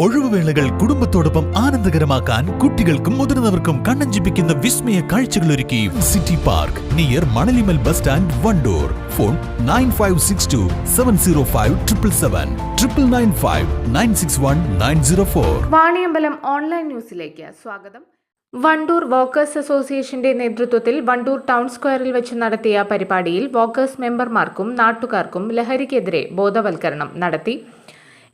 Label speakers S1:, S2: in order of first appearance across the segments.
S1: ഒഴിവുവേളകൾ കുടുംബത്തോടൊപ്പം ആനന്ദകരമാക്കാൻ കുട്ടികൾക്കും മുതിർന്നവർക്കും കണ്ണഞ്ചിപ്പിക്കുന്ന വിസ്മയ കാഴ്ചകൾ ഒരുക്കി city park near Manalimal bus stand Wandoor. Phone nine five six two seven zero five triple seven. Triple nine five nine six one nine zero four.
S2: Vaniyambalam online ന്യൂസിലേക്ക് സ്വാഗതം. Wandoor Walkers അസോസിയേഷന്റെ നേതൃത്വത്തിൽ വണ്ടൂർ ടൗൺ സ്ക്വയറിൽ വെച്ച് നടത്തിയ പരിപാടിയിൽ വോക്കേഴ്സ് മെമ്പർമാർക്കും നാട്ടുകാർക്കും ലഹരിക്കെതിരെ ബോധവൽക്കരണം നടത്തി.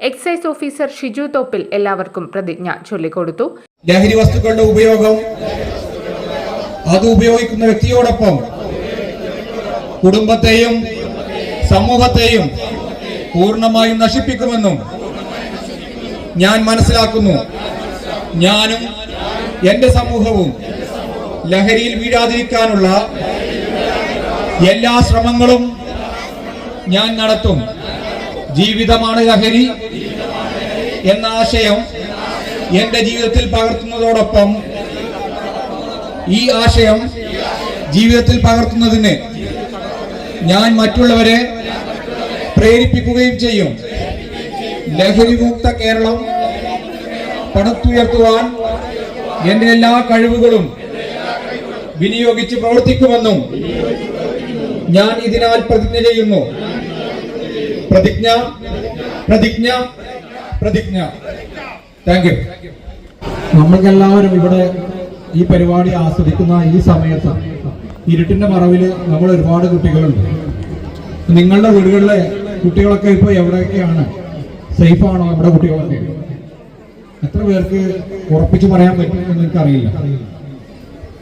S2: എക്സൈസ് ഓഫീസർ ഷിജു തോപ്പിൽ എല്ലാവർക്കും പ്രതിജ്ഞ ചൊല്ലിക്കൊടുത്തു.
S3: ലഹരി വസ്തുക്കളുടെ ഉപയോഗം അത് ഉപയോഗിക്കുന്ന വ്യക്തിയോടൊപ്പം കുടുംബത്തെയും സമൂഹത്തെയും പൂർണമായും നശിപ്പിക്കുമെന്നും ഞാൻ മനസ്സിലാക്കുന്നു. ഞാനും എന്റെ സമൂഹവും ലഹരിയിൽ വീഴാതിരിക്കാനുള്ള എല്ലാ ശ്രമങ്ങളും ഞാൻ നടത്തും. ജീവിതമാണ് ലഹരി എന്ന ആശയം എന്റെ ജീവിതത്തിൽ പകർത്തുന്നതോടൊപ്പം ഈ ആശയം ജീവിതത്തിൽ പകർത്തുന്നതിന് ഞാൻ മറ്റുള്ളവരെ പ്രേരിപ്പിക്കുകയും ചെയ്യും. ലഹരി മുക്ത കേരളം പടുത്തുയർത്തുവാൻ എന്റെ എല്ലാ കഴിവുകളും വിനിയോഗിച്ച് പ്രവർത്തിക്കുമെന്നും ഞാൻ ഇതിനാൽ പ്രതിജ്ഞ ചെയ്യുന്നു. പ്രതിജ്ഞ പ്രതിജ്ഞ പ്രതിജ്ഞ. താങ്ക് യു നമ്മൾക്കെല്ലാവരും ഇവിടെ ഈ പരിപാടി ആസ്വദിക്കുന്ന ഈ സമയത്ത് ഇരുട്ടിന്റെ മറവിൽ നമ്മൾ ഒരുപാട് കുട്ടികളുണ്ട്. നിങ്ങളുടെ വീടുകളിലെ കുട്ടികളൊക്കെ ഇപ്പൊ എവിടെയൊക്കെയാണ്? സേഫാണോ നമ്മുടെ കുട്ടികളൊക്കെ? എത്ര പേർക്ക് ഉറപ്പിച്ചു പറയാൻ പറ്റും എന്ന് എനിക്കറിയില്ല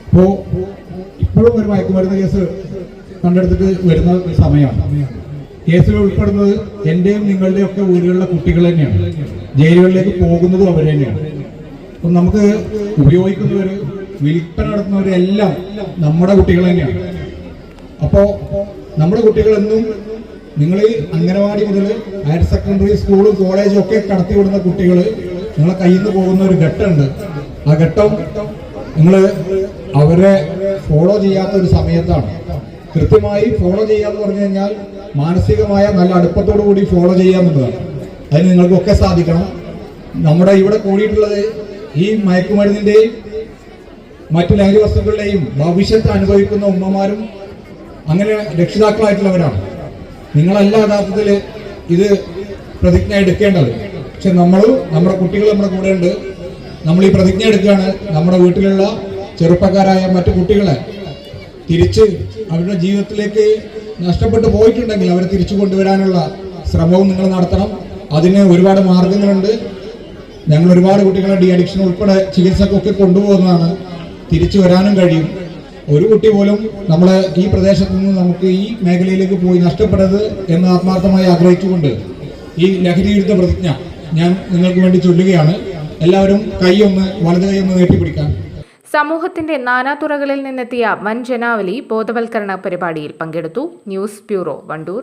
S3: ഇപ്പോ ഇപ്പോഴും ഒരു മയക്കുമരുന്ന് കേസ് കണ്ടെടുത്തിട്ട് വരുന്ന സമയമാണ്. കേസിൽ ഉൾപ്പെടുന്നത് എന്റെയും നിങ്ങളുടെയും ഒക്കെ വീടുകളിലെ കുട്ടികൾ തന്നെയാണ്. ജയിലുകളിലേക്ക് പോകുന്നതും അവർ തന്നെയാണ്. അപ്പം നമുക്ക് ഉപയോഗിക്കുന്നവര് വിൽപ്പന നടത്തുന്നവരെല്ലാം നമ്മുടെ കുട്ടികൾ തന്നെയാണ്. അപ്പോ നമ്മുടെ കുട്ടികൾ എന്നും നിങ്ങൾ അംഗനവാടി മുതൽ ഹയർ സെക്കൻഡറി സ്കൂളും കോളേജും ഒക്കെ കടത്തി വിടുന്ന കുട്ടികൾ നിങ്ങളെ കയ്യിൽ നിന്ന് പോകുന്ന ഒരു ഘട്ടമുണ്ട്. ആ ഘട്ടം നിങ്ങൾ അവരെ ഫോളോ ചെയ്യാത്ത ഒരു സമയത്താണ്. കൃത്യമായി ഫോളോ ചെയ്യാന്ന് പറഞ്ഞു കഴിഞ്ഞാൽ മാനസികമായ നല്ല അടുപ്പത്തോടു കൂടി ഫോളോ ചെയ്യാന്നുള്ളതാണ് അതിന് നിങ്ങൾക്കൊക്കെ സാധിക്കണം. നമ്മുടെ ഇവിടെ കൂടിയിട്ടുള്ളത് ഈ മയക്കുമരുന്നിന്റെയും മറ്റു ലഹരി വസ്തുക്കളുടെയും ഭവിഷ്യത്ത് അനുഭവിക്കുന്ന ഉമ്മമാരും അങ്ങനെ രക്ഷിതാക്കളായിട്ടുള്ളവരാണ്. നിങ്ങളല്ല യഥാർത്ഥത്തിൽ ഇത് പ്രതിജ്ഞ എടുക്കേണ്ടത്. പക്ഷെ നമ്മൾ നമ്മുടെ കുട്ടികൾ നമ്മുടെ കൂടെ ഉണ്ട്. നമ്മൾ ഈ പ്രതിജ്ഞ എടുക്കുകയാണ്. നമ്മുടെ വീട്ടിലുള്ള ചെറുപ്പക്കാരായ മറ്റു കുട്ടികളെ തിരിച്ച് അവരുടെ ജീവിതത്തിലേക്ക് നഷ്ടപ്പെട്ടു പോയിട്ടുണ്ടെങ്കിൽ അവരെ തിരിച്ചു കൊണ്ടുവരാനുള്ള ശ്രമവും നിങ്ങൾ നടത്തണം. അതിന് ഒരുപാട് മാർഗങ്ങളുണ്ട്. ഞങ്ങൾ ഒരുപാട് കുട്ടികളെ ഡി അഡിക്ഷൻ ഉൾപ്പെടെ ചികിത്സക്കൊക്കെ കൊണ്ടുപോകുന്നതാണ്. തിരിച്ചു വരാനും കഴിയും. ഒരു കുട്ടി പോലും നമ്മളെ ഈ പ്രദേശത്ത് നിന്ന് നമുക്ക് ഈ മേഖലയിലേക്ക് പോയി നഷ്ടപ്പെടരുത് എന്ന് ആത്മാർത്ഥമായി ആഗ്രഹിച്ചുകൊണ്ട് ഈ ലഹരി വിരുദ്ധ പ്രതിജ്ഞ ഞാൻ നിങ്ങൾക്ക് വേണ്ടി ചൊല്ലുകയാണ്. എല്ലാവരും കൈ ഒന്ന് വലത് ഒന്ന് നീട്ടിപ്പിടിക്കാൻ.
S2: സമൂഹത്തിന്റെ നാനാതുറകളിൽ നിന്നെത്തിയ വൻ ജനാവലി ബോധവൽക്കരണ പരിപാടിയിൽ പങ്കെടുത്തു. News bureau Wandoor.